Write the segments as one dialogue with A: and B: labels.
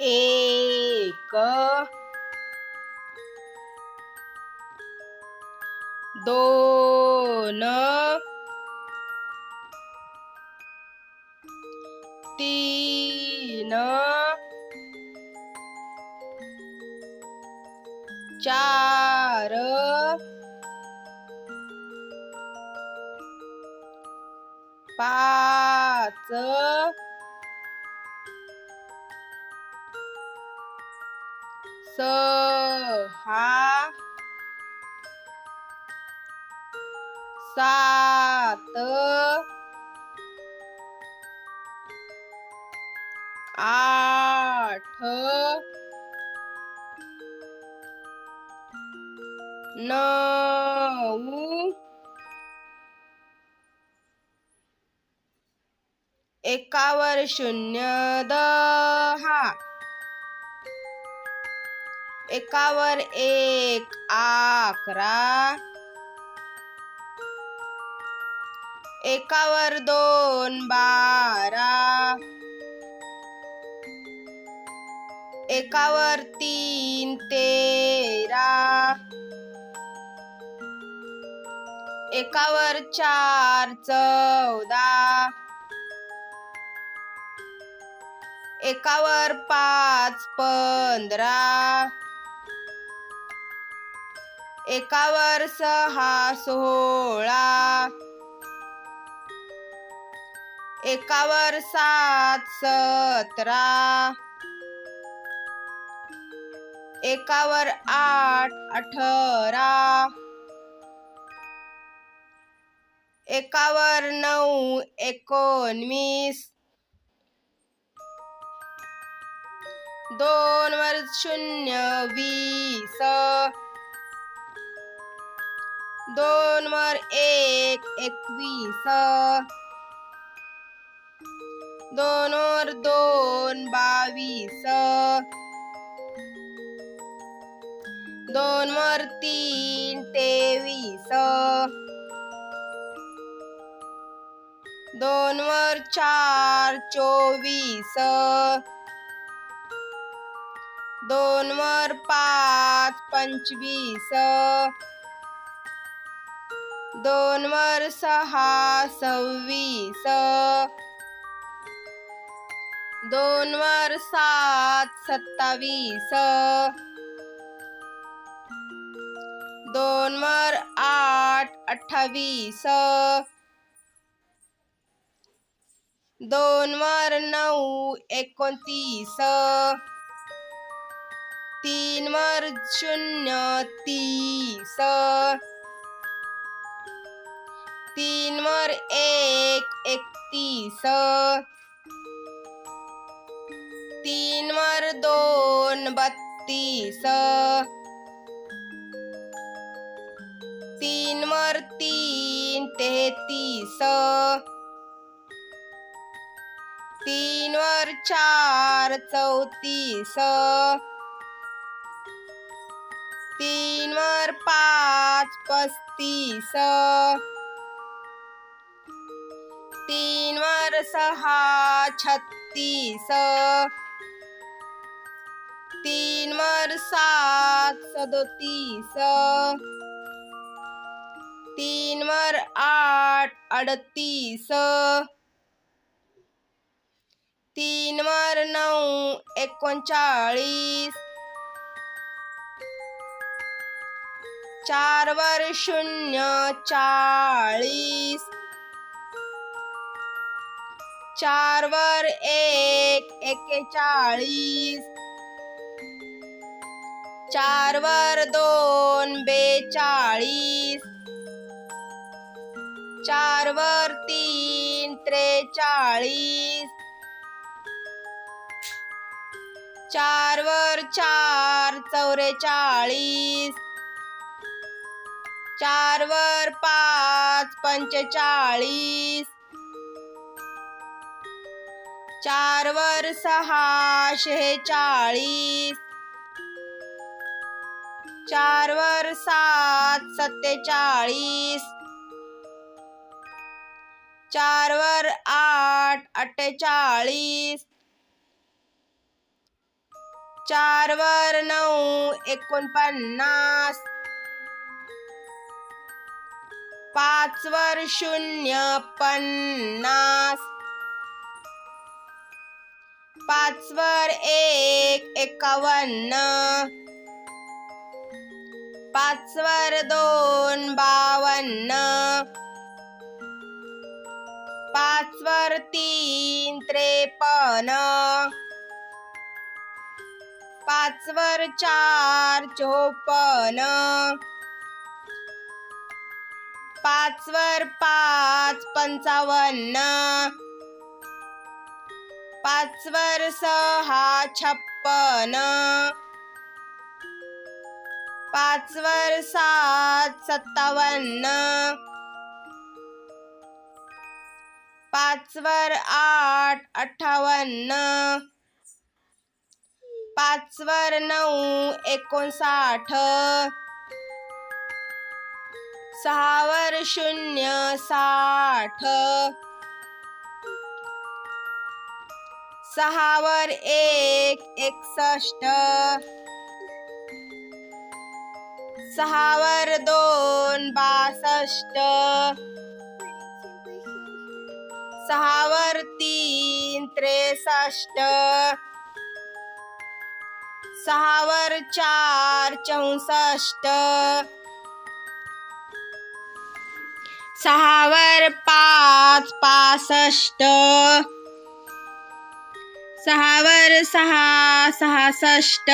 A: एक. दोन. तीन. चार. पाच. सहा सात. आठ. नऊ. एकावर शून्य दहा. एकावर एक अकरा. एकावर दोन बारा. एकावर तीन तेरा. एकावर चार चौदा. एकावर पाच पंधरा. एकावर सहा सोळा एकावर सात सतरा. एकावर आठ अठरा. एकावर नऊ एकोणवीस. दोन वर शून्य वीस. दोन वर एक एकवीस. दोन वर दोन बावीस. दोन वर तीन तेवीस. दोन वर चार चोवीस. दोन वर पाच पंचवीस. दोन वर सहा सव्वीस. दोन वर सात सत्तावीस. दोन वर आठ अठ्ठावीस. दोन वर नऊ एकोणतीस. तीन वर शून्य तीस. तीन वर एक एकतीस तीन वर दोन बत्तीस. तीन वर तीन तेहतीस. तीन वर चार चौतीस. तीन वर पाच पस्तीस. तीन वर सहा छत्तीस. तीन वर सात सदोतीस. तीन वर आठ अडतीस. तीन वर नऊ एकोणचाळीस. चार वर शून्य चाळीस. चार वर एक एकेचाळीस चार वर दोन बेचाळीस. चार वर तीन त्रेचाळीस. चार वर चार चौरेचाळीस. चार वर पाच पंचेचाळीस. चार वर सहा शेहेचाळीस चार वर सात सत्तेचाळीस. चार वर आठ अठ्ठेचाळीस. चार वर नऊ एकोणपन्नास. पाच वर शून्य पन्नास. पाचवर एक एकावन्न. पाचवर दोन बावन्न. पाचवर तीन त्रेपन्न. पाचवर चार चोपन्न. पाचवर पाच पंचावन्न. पाचवर सहा छप्पन. पाचवर सात सत्तावन्न. पाच वर आठ अठ्ठावन्न. पाच वर नऊ एकोणसाठ. सहावर शून्य साठ. सहावर एक एकसष्ट. सहावर दोन बासष्ट. सहावर तीन त्रेसष्ट. सहावर चार चौसष्ट. सहावर पाच पासष्ट. सहावर सहा सहासष्ट.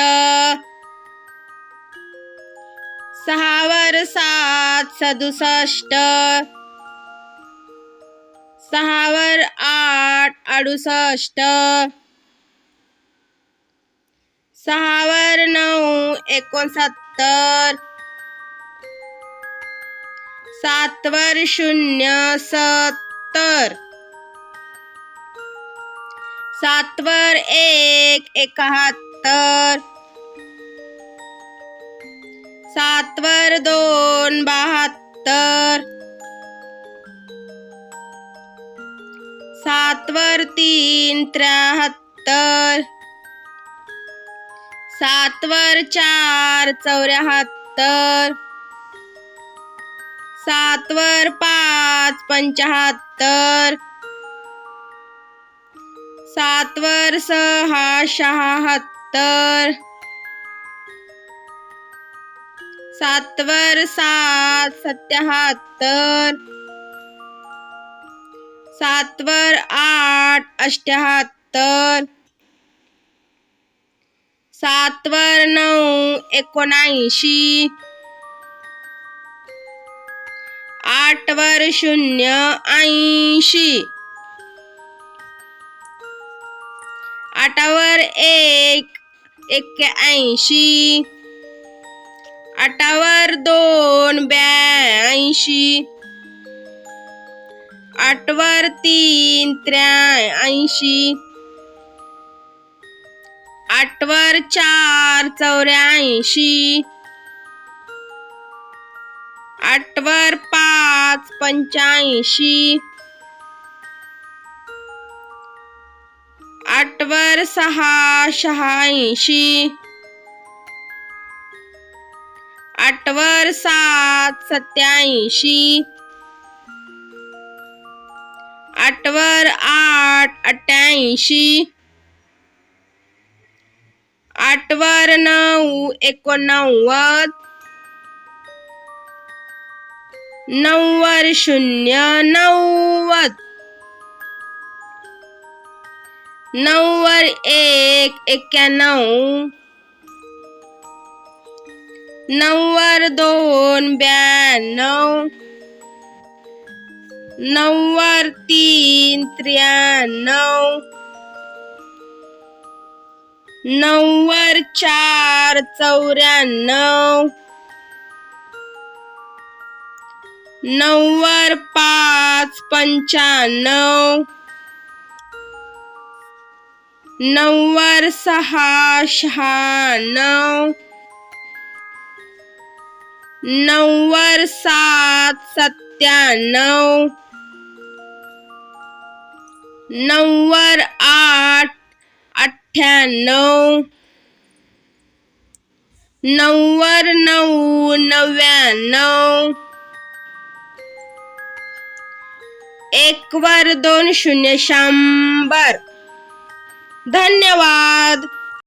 A: सहावर सात सदुसष्ट. सहावर आठ अडुसष्ट. सहावर नऊ एकोणसत्तर. सातवर शून्य सत्तर. सातवर एक एकाहत्तर. सातवर दोन बहात्तर. सातवर तीन त्र्याहत्तर. सातवर चार चौऱ्याहत्तर. सातवर पाच पंचाहत्तर. सातवर सहा शहात्तर सातवर सात सत्याहत्तर. सातवर आठ अष्ट्याहत्तर. सातवर नऊ एकोणऐंशी. आठवर शून्य ऐंशी. आठावर एक एक्क्याऐंशी. आठावर दोन ब्याऐंशी. आठवर तीन त्र्याऐंशी. आठवर चार चौऱ्याऐंशी. आठवर पाच पंच्याऐंशी. आठवर सहा शहाऐंशी आठवर सात सत्याऐंशी. आठवर आठ अठ्ठ्याऐंशी. आठवर नऊ एकोणनव्वद. नऊवर शून्य नव्वद. नऊवर एक एक्क्याण्णव. नऊवर दोन ब्याण्णव. नऊवर तीन त्र्याण्णव. नऊवर चार चौऱ्याण्णव. नऊवर पाच पंच्याण्णव. नऊवर सहा शहाण्णव नऊवर सात सत्त्याण्णव. नऊवर आठ अठ्ठ्याण्णव. नव्वर नऊ नव्याण्णव. एकवर दोन शून्य शंभर. धन्यवाद.